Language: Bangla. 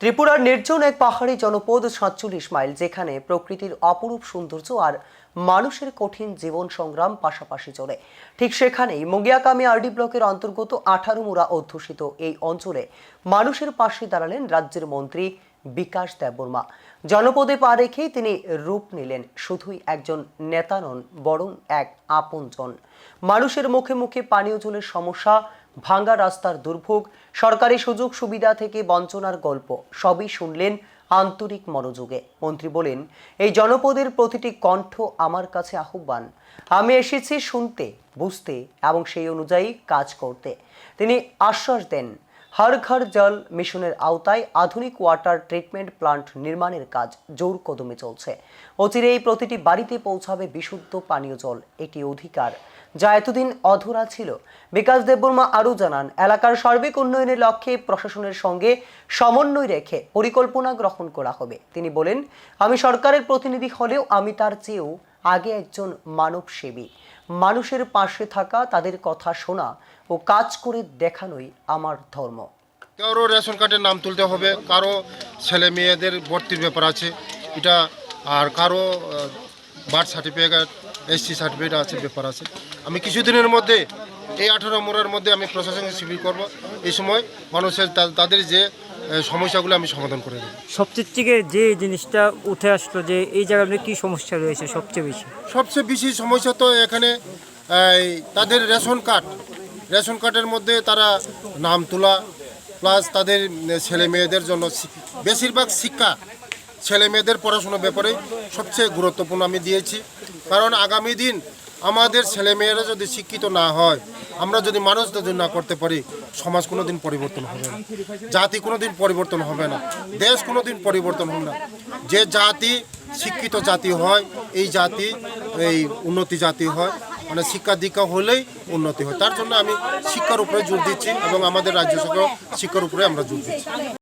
ত্রিপুরার নির্জন এক পাহাড়ি জনপদ সাতচল্লিশ মাইল, যেখানে প্রকৃতির অপরূপ সৌন্দর্য আর মানুষের কঠিন জীবন সংগ্রাম পাশাপাশি চলে। ঠিক সেখানেই মঙ্গিয়াকামী আরডি ব্লকের অন্তর্গত আঠারো মুড়া অধ্যুষিত এই অঞ্চলে মানুষের পাশে দাঁড়ালেন রাজ্যের মন্ত্রী বিকাশ দেববর্মা জনপদে পা রেখেই তিনি রূপ নিলেন। শুধুই একজন নেতা নন, বরং এক আপনজন। মানুষের মুখে মুখে পানীয় জলের সমস্যা, ভাঙ্গা রাস্তার দুর্ভোগ, সরকারি সুযোগ সুবিধা থেকে বঞ্চনার গল্প, সবই শুনলেন আন্তরিক মনোযোগে। মন্ত্রী বলেন, এই জনপদের প্রতিটি কণ্ঠ আমার কাছে আহ্বান। আমি এসেছি শুনতে, বুঝতে এবং সেই অনুযায়ী কাজ করতে। তিনি আশ্বাস দেন হর ঘর জল মিশনের আওতায় আধুনিক ওয়াটার ট্রিটমেন্ট প্লান্ট নির্মাণের কাজ জোর কদমে চলছে। অচিরেই প্রতিটি বাড়িতে পৌঁছাবে বিশুদ্ধ পানীয় জল, এটি অধিকার। যা এতদিন অধরা ছিল। বিকাশ দেববর্মা আরও জানান, এলাকার সার্বিক উন্নয়নের লক্ষ্যে প্রশাসনের সঙ্গে সমন্বয় রেখে পরিকল্পনা গ্রহণ করা হবে। তিনি বলেন, আমি সরকারের প্রতিনিধি হলেও আমি তার চেয়েও আগে একজন মানবসেবী। মানুষের পাশে থাকা তাদের কথা শোনা ও কাজ করে দেখানোই আমার ধর্ম। কারও রেশন কার্ডের নাম তুলতে হবে কারও ছেলে মেয়েদের ভর্তির ব্যাপার আছে এটা আর কারও বার্থ সার্টিফিকেট এসসি সার্টিফিকেট আছে ব্যাপার আছে। আমি কিছুদিনের মধ্যে এই আঠারো মোড়ের মধ্যে আমি প্রশাসনিক শিবির করব এই সময় মানুষের তাদের যে সমস্যাগুলো আমি সমাধান করে দেবো। সবচেয়ে থেকে যে জিনিসটা উঠে আসলো যে এই জায়গায় কি সমস্যা রয়েছে সবচেয়ে বেশি? সবচেয়ে বেশি সমস্যা তো এখানে তাদের রেশন কার্ড। রেশন কার্ডের মধ্যে তারা নাম তোলা, প্লাস তাদের ছেলে মেয়েদের জন্য বেশিরভাগ শিক্ষা ছেলে মেয়েদের পড়াশোনার ব্যাপারে সবচেয়ে গুরুত্বপূর্ণ আমি দিয়েছি। কারণ আগামী দিন আমাদের ছেলে মেয়েরা যদি শিক্ষিত না হয়, আমরা যদি মানুষ যদি না করতে পারি, সমাজ কোনো দিন পরিবর্তন হবে না। জাতি কোনো দিন পরিবর্তন হবে না। দেশ কোনো দিন পরিবর্তন হবে না। যে জাতি শিক্ষিত জাতি হয়, এই জাতি, এই উন্নতি জাতি হয়। মানে শিক্ষা দীক্ষা হলেই উন্নতি হয়। তার জন্য আমি শিক্ষার উপরে জোর দিচ্ছি এবং আমাদের রাজ্য সরকার শিক্ষার উপরে আমরা জোর দিচ্ছি।